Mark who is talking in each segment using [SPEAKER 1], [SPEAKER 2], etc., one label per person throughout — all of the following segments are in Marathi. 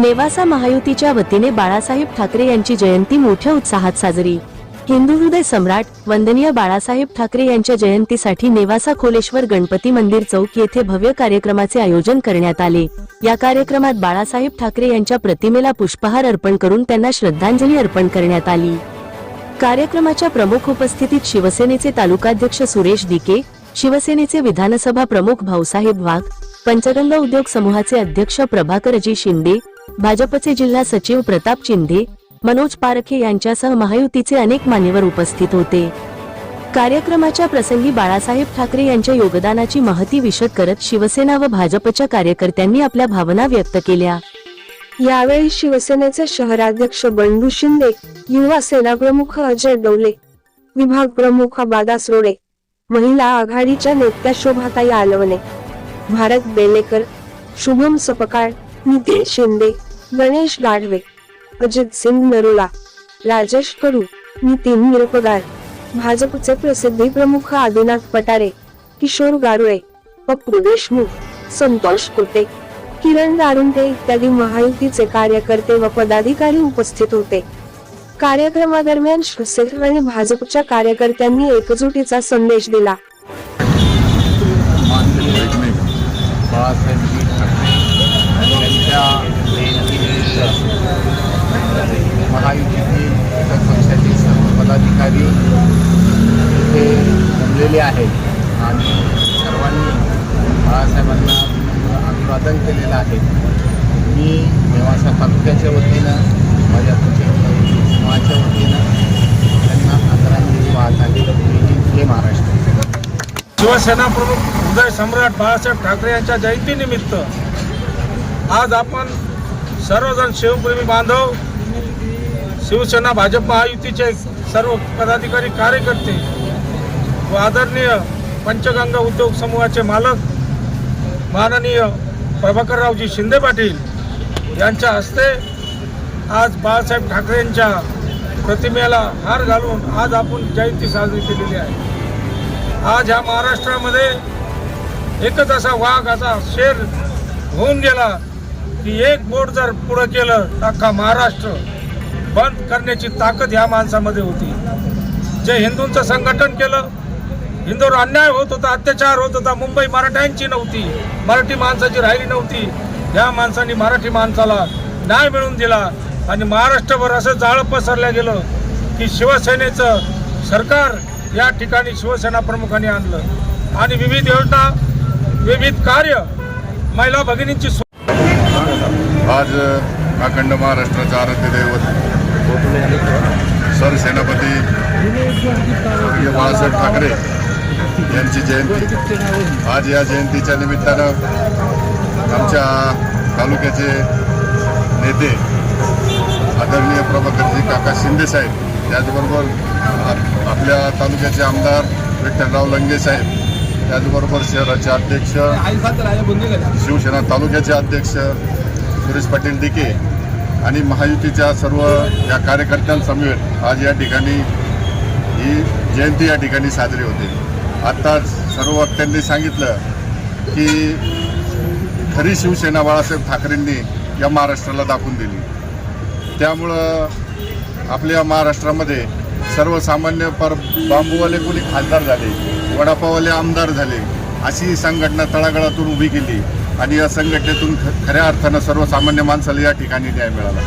[SPEAKER 1] नेवासा महायुतीच्या वतीने बाळासाहेब ठाकरे यांची जयंती मोठ्या उत्साहात साजरी. हिंदू हृदय सम्राट वंदनीय बाळासाहेब ठाकरे यांच्या जयंतीसाठी नेवासा खोलेश्वर गणपती मंदिर चौक येथे भव्य कार्यक्रमाचे आयोजन करण्यात आले. या कार्यक्रमात बाळासाहेब ठाकरे यांच्या प्रतिमेला पुष्पहार अर्पण करून त्यांना श्रद्धांजली अर्पण करण्यात आली. कार्यक्रमाच्या प्रमुख उपस्थितीत शिवसेनेचे तालुकाध्यक्ष सुरेश दिके शिवसेनेचे विधानसभा प्रमुख भाऊसाहेब वाघ पंचगंगा उद्योग समूहाचे अध्यक्ष प्रभाकरजी शिंदे भाजपचे जिल्हा सचिव प्रताप चिंधे मनोज पारखे यांच्यासह महायुतीचे अनेक मान्यवर उपस्थित होते. कार्यक्रमाच्या प्रसंगी बाळासाहेब ठाकरे यांच्या योगदानाची महती विशद करत शिवसेना व भाजपच्या कार्यकर्त्यांनी आपल्या भावना व्यक्त केल्या.
[SPEAKER 2] यावेळी शिवसेनेचे शहराध्यक्ष बंडू शिंदे युवा सेना प्रमुख अजय डोले विभाग प्रमुख बादास रोडे महिला आघाडीच्या नेत्या शोभाताई आलवणे भारत बेलेकर शुभम सपकाळ नितेश शिंदे गणेश गाढवे अजित सिंग नरुला राजेश करू नितीन निरपगार भाजपचे प्रसिद्धी प्रमुख आदिनाथ पटारे किशोर गारुळे पप्पू देशमुख संतोष कुटे किरण दारुंटे इत्यादी महायुतीचे कार्यकर्ते व पदाधिकारी उपस्थित होते. कार्यक्रमादरम्यान शिवसेना आणि भाजपच्या कार्यकर्त्यांनी एकजुटीचा संदेश दिला
[SPEAKER 3] माननीय वैज्ञानिक बाळासाहेबजी ठाकरे यांच्या जयंतीनिमित्त महायुतीतील घटक पक्षाचे सर्व पदाधिकारी इथे जमलेले आहेत आणि सर्वांनी बाळासाहेबांना अभिवादन केलेलं आहे. मी नेवासा तालुक्याच्या वतीनं माझ्या समाजाच्या वतीनं त्यांना आदरांजली वाहत आहे महाराष्ट्र.
[SPEAKER 4] शिवसेना प्रमुख उदय सम्राट बाळासाहेब ठाकरे यांच्या जयंतीनिमित्त आज आपण सर्वजण शिवप्रेमी बांधव शिवसेना भाजप महायुतीचे सर्व पदाधिकारी कार्यकर्ते व आदरणीय पंचगंगा उद्योग समूहाचे मालक माननीय प्रभाकररावजी शिंदे पाटील यांच्या हस्ते आज बाळासाहेब ठाकरेंच्या प्रतिमेला हार घालून आज आपण जयंती साजरी केलेली आहे. आज ह्या महाराष्ट्रामध्ये एकच असा वाघ असा शेर होऊन गेला की एक बोट जर पुढं केलं तर अख्खा महाराष्ट्र बंद करण्याची ताकद ह्या माणसामध्ये होती. जे हिंदूंचं संघटन केलं हिंदूवर अन्याय होत होता अत्याचार होत होता मुंबई मराठ्यांची नव्हती मराठी माणसाची राहिली नव्हती. या माणसांनी मराठी माणसाला न्याय मिळवून दिला आणि महाराष्ट्रभर असं जाळं पसरलं गेलं की शिवसेनेचं सरकार या ठिकाणी शिवसेना प्रमुखांनी आणलं. आणि विविध योजना विविध कार्य महिला भगिनींची
[SPEAKER 5] आज अखंड महाराष्ट्राचं आराध्य दैवत सरसेनापती बाळासाहेब ठाकरे यांची जयंती. आज या जयंतीच्या निमित्तानं आमच्या तालुक्याचे नेते आदरणीय प्रभाकरजी काका शिंदेसाहेब त्याचबरोबर आपल्या तालुक्याचे आमदार विठ्ठलराव लंगे साहेब त्याचबरोबर शहराचे अध्यक्ष शिवसेना तालुक्याचे अध्यक्ष सुरेश पाटील दिके आणि महायुतीच्या सर्व या कार्यकर्त्यांसमवेत आज या ठिकाणी ही जयंती या ठिकाणी साजरी होते. आत्ताच सर्व वक्त्यांनी सांगितलं की खरी शिवसेना बाळासाहेब ठाकरेंनी या महाराष्ट्राला दाखवून दिली. त्यामुळं आपल्या महाराष्ट्रामध्ये सर्वसामान्य पर बांबूवाले कोणी खासदार झाले वडापाववाले आमदार झाले अशी संघटना तळागाळातून उभी केली आणि या संघटनेतून ख- खऱ्या अर्थानं सर्वसामान्य माणसाला या ठिकाणी न्याय मिळाला.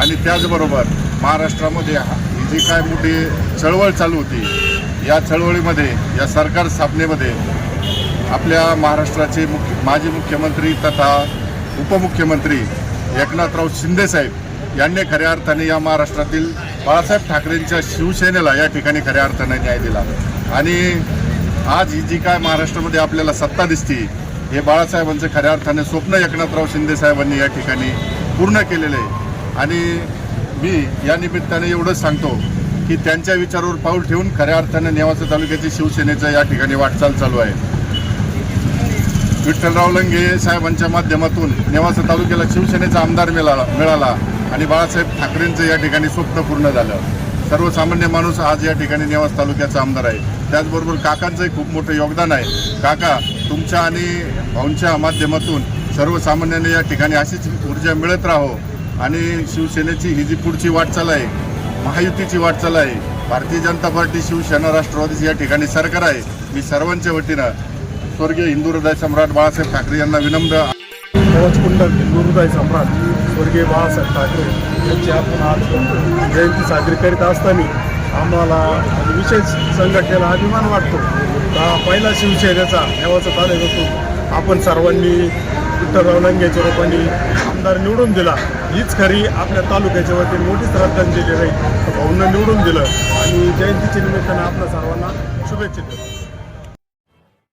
[SPEAKER 5] आणि त्याचबरोबर महाराष्ट्रामध्ये हा- ही जी काय मोठी चळवळ चालू होती या चळवळीमध्ये या सरकार स्थापनेमध्ये आपल्या महाराष्ट्राचे मुख्य माजी मुख्यमंत्री तथा उपमुख्यमंत्री एकनाथराव शिंदेसाहेब यांनी खऱ्या अर्थाने या महाराष्ट्रातील बाळासाहेब ठाकरेंच्या शिवसेनेला या ठिकाणी खऱ्या अर्थाने न्याय दिला. आणि आज ही जी काय महाराष्ट्रामध्ये आपल्याला सत्ता दिसती हे बाळासाहेबांचं खऱ्या अर्थाने स्वप्न एकनाथराव शिंदेसाहेबांनी या ठिकाणी पूर्ण केलेलं आहे. आणि मी या निमित्ताने एवढंच सांगतो की त्यांच्या विचारावर पाऊल ठेवून खऱ्या अर्थाने नेवासा तालुक्याची शिवसेनेचं या ठिकाणी वाटचाल चालू आहे. विठ्ठलराव लंगे साहेबांच्या माध्यमातून नेवासा तालुक्याला शिवसेनेचा आमदार मिळाला मिळाला आणि बाळासाहेब ठाकरेंचं या ठिकाणी स्वप्न पूर्ण झालं. सर्वसामान्य माणूस आज या ठिकाणी नेवास तालुक्याचा आमदार आहे. त्याचबरोबर काकांचंही खूप मोठं योगदान आहे. काका तुमच्या आणि भाऊंच्या माध्यमातून सर्वसामान्यांनी या ठिकाणी अशीच ऊर्जा मिळत राहो आणि शिवसेनेची ही जी पुढची वाटचाल आहे महायुतीची वाटचाल आहे भारतीय जनता पार्टी शिवसेना राष्ट्रवादीची या ठिकाणी सरकार आहे. मी सर्वांच्या वतीनं स्वर्गीय हिंदू हृदय सम्राट बाळासाहेब ठाकरे यांना विनम्र
[SPEAKER 6] कवचकुंडल हिंदू हृदय सम्राट स्वर्गीय बाळासाहेब ठाकरे यांची आपण आज जयंती साजरी करीत असताना आम्हाला विशेष संघटनेला अभिमान वाटतो. का पहिला शिवसेनेचा यावाचा होतो आपण सर्वांनी विठ्ठलराव लंगेच्या रूपाने आमदार निवडून दिला हीच खरी आपल्या तालुक्याच्या वतीने मोठी श्रद्धांजली राहील भाऊंना निवडून दिलं. आणि जयंतीच्या निमित्तानं आपल्या सर्वांना शुभेच्छा देतो.